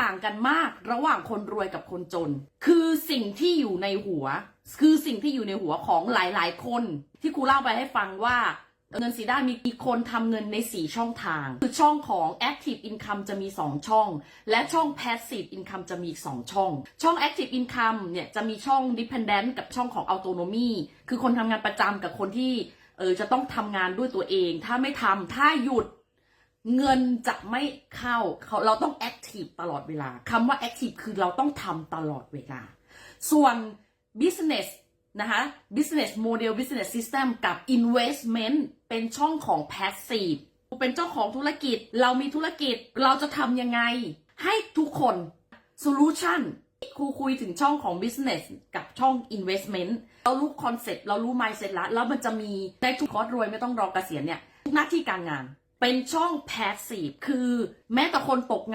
ต่างกันมากระหว่างคนรวยกับคนจน คือสิ่งที่อยู่ในหัว คือสิ่งที่อยู่ในหัวของหลาย ๆ คน ที่ครูเล่าไปให้ฟังว่าเงินสีด้านมีมีคนทำเงินใน 4 ช่องทาง คือช่องของ active income จะมี 2 ช่อง และช่อง passive income จะมีอีก 2 ช่อง ช่อง active income เนี่ยจะมีช่อง dependent กับช่องของ autonomy คือคนทำงานประจำกับคนที่เออจะต้องทำงานด้วยตัวเอง ถ้าไม่ทำถ้าหยุด เงินจะไม่เข้าเขาเราต้อง active ตลอดเวลาคำว่า active คือเราต้องทำตลอดเวลา ส่วน business นะคะ business model business system กับ investment เป็นช่องของ passive เป็นเจ้าของธุรกิจ เรามีธุรกิจเราจะทำยังไง ให้ทุกคน solution ครูคุยถึงช่องของ business กับช่อง investment เรารู้คอนเซ็ปต์เรารู้ mindset แล้วแล้วมันจะมีในทุกคอร์สรวยไม่ต้องรอเกษียณเนี่ยทุกหน้าที่การงาน เป็นช่องแพสซีฟคือแม้แต่คนตกงาน